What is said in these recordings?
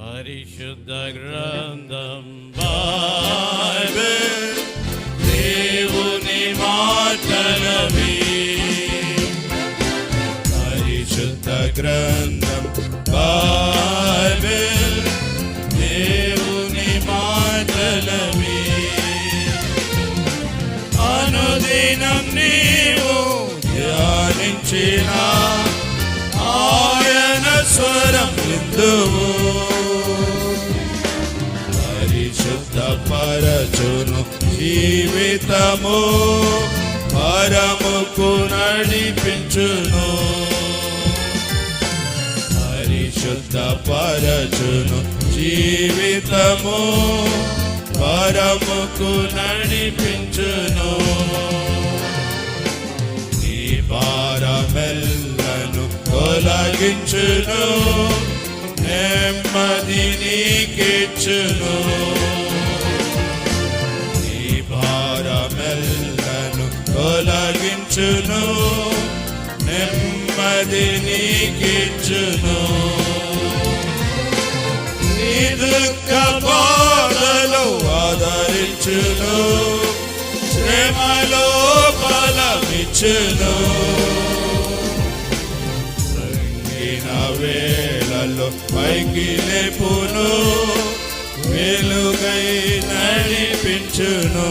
పరిశుద్ధ గ్రంథం బైబిల్. దేవుని మాటలవి. పరిశుద్ధ గ్రంథం బైబిల్. దేవుని మాటలవి. అనుదినం నీవు ధ్యానించిన ఆయన స్వరం విందువు జీవితము పరముకు నడిపించును. పరిశుద్ధ పరచును. జీవితము పరముకు నడిపించును. నీ భారమెల్లను తొలగించును. నెమ్మది నీకిచ్చును. తొలగించును నెమ్మది నీకిచ్చును. నీ దుఃఖ బాధలు ఆదరించును శ్రమలో బలమిచ్చును. కృంగిన వేళలో పైకి లేపును వెలుగై నడిపించును.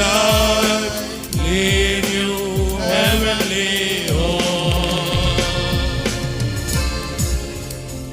Lord, lead you heavenly.